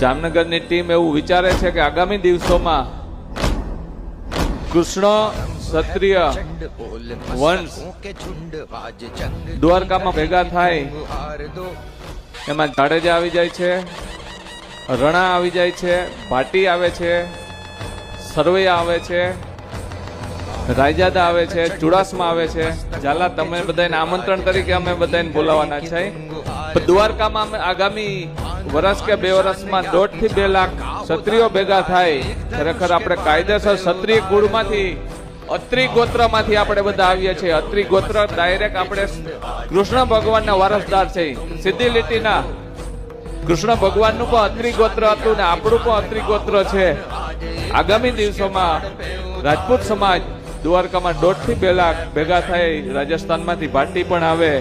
જામનગરની ટીમ એવું વિચારે છે કે આગામી દિવસોમાં કૃષ્ણ ક્ષત્રિય વંશ દ્વારકામાં ભેગા થાય, એમાં જાડેજા આવી જાય છે, રણા આવી જાય છે, ભાટી આવે છે સરવૈયા આવે છે, રાયજાદા આવે છે, ચુડાસમા આવે છે. ઝાલા, તમે બધાને આમંત્રણ તરીકે અમે બધાને બોલાવવાના છે. દ્વારકામાં આગામી વર્ષ કે બે વર્ષમાં દોઢથી બે લાખ ક્ષત્રિયો ભેગા થાય, ખરેખર આપણે કાયદેસર ક્ષત્રિય કુળમાંથી અત્રિ ગોત્રમાંથી આપણે બધા આવીએ છીએ. અત્રિ ગોત્ર ડાયરેક્ટ આપણે કૃષ્ણ ભગવાનના વારસદાર છે. સીધી લીટીના. કૃષ્ણ ભગવાનનું પણ અત્રિ ગોત્ર હતું ને આપણું પણ અત્રિ ગોત્ર છે. આગામી દિવસોમાં રાજપૂત સમાજ દ્વારકામાં દોઢથી બે લાખ ભેગા થઈ રાજસ્થાનમાંથી ભાટી પણ આવે.